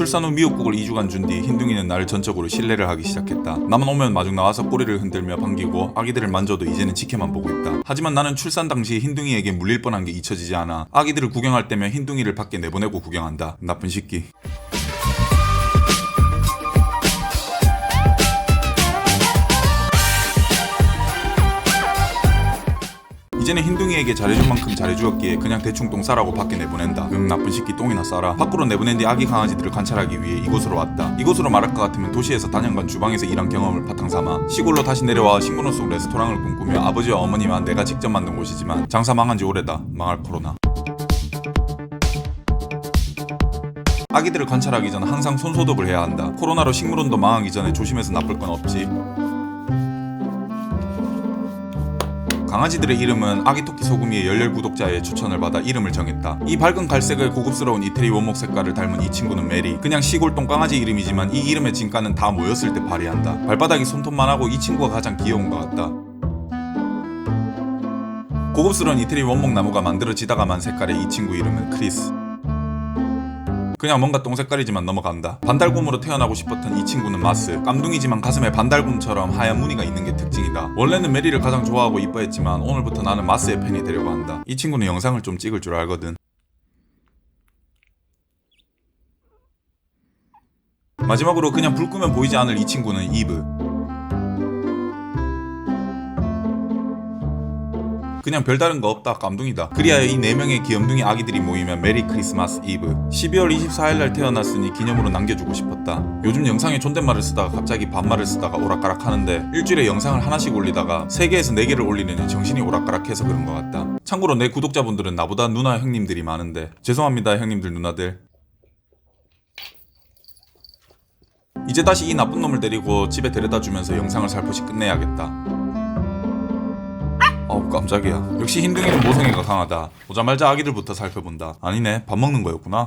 출산 후 미역국을 2주간 준 뒤 흰둥이는 나를 전적으로 신뢰를 하기 시작했다. 나만 오면 마중 나와서 꼬리를 흔들며 반기고 아기들을 만져도 이제는 지켜만 보고 있다. 하지만 나는 출산 당시 흰둥이에게 물릴 뻔한 게 잊혀지지 않아. 아기들을 구경할 때면 흰둥이를 밖에 내보내고 구경한다. 나쁜 새끼. 이제는 흰둥이에게 잘해준 만큼 잘해주었기에 그냥 대충 똥 싸라고 밖에 내보낸다. 응 나쁜 새끼 똥이나 싸라. 밖으로 내보낸 뒤 아기 강아지들을 관찰하기 위해 이곳으로 왔다. 이곳으로 말할 것 같으면 도시에서 단연간 주방에서 일한 경험을 바탕 삼아 시골로 다시 내려와 식문호 속 레스토랑을 꿈꾸며 아버지와 어머니와 내가 직접 만든 곳이지만 장사 망한 지 오래다. 망할 코로나. 아기들을 관찰하기 전 항상 손 소독을 해야 한다. 코로나로 식물원도 망하기 전에 조심해서 나쁠 건 없지. 강아지들의 이름은 아기토끼 소금이의 열렬 구독자의 추천을 받아 이름을 정했다. 이 밝은 갈색의 고급스러운 이태리 원목 색깔을 닮은 이 친구는 메리. 그냥 시골 똥강아지 이름이지만 이 이름의 진가는 다 모였을 때 발휘한다. 발바닥이 손톱만 하고 이 친구가 가장 귀여운 것 같다. 고급스러운 이태리 원목 나무가 만들어지다가 만 색깔의 이 친구 이름은 크리스. 그냥 뭔가 똥 색깔이지만 넘어간다. 반달곰으로 태어나고 싶었던 이 친구는 마스. 깜둥이지만 가슴에 반달곰처럼 하얀 무늬가 있는 게 특징이다. 원래는 메리를 가장 좋아하고 이뻐했지만 오늘부터 나는 마스의 팬이 되려고 한다. 이 친구는 영상을 좀 찍을 줄 알거든. 마지막으로 그냥 불 끄면 보이지 않을 이 친구는 이브. 그냥 별다른 거 없다. 깜둥이다. 그리하여 이 네 명의 귀염둥이 아기들이 모이면 메리 크리스마스 이브. 12월 24일날 태어났으니 기념으로 남겨주고 싶었다. 요즘 영상에 존댓말을 쓰다가 갑자기 반말을 쓰다가 오락가락 하는데 일주일에 영상을 하나씩 올리다가 3개에서 4개를 올리느니 정신이 오락가락해서 그런 것 같다. 참고로 내 구독자분들은 나보다 누나 형님들이 많은데 죄송합니다 형님들 누나들. 이제 다시 이 나쁜 놈을 데리고 집에 데려다 주면서 영상을 살포시 끝내야겠다 어우 깜짝이야. 역시 흰둥이는 모성애가 강하다. 오자말자 아기들부터 살펴본다. 아니네 밥 먹는 거였구나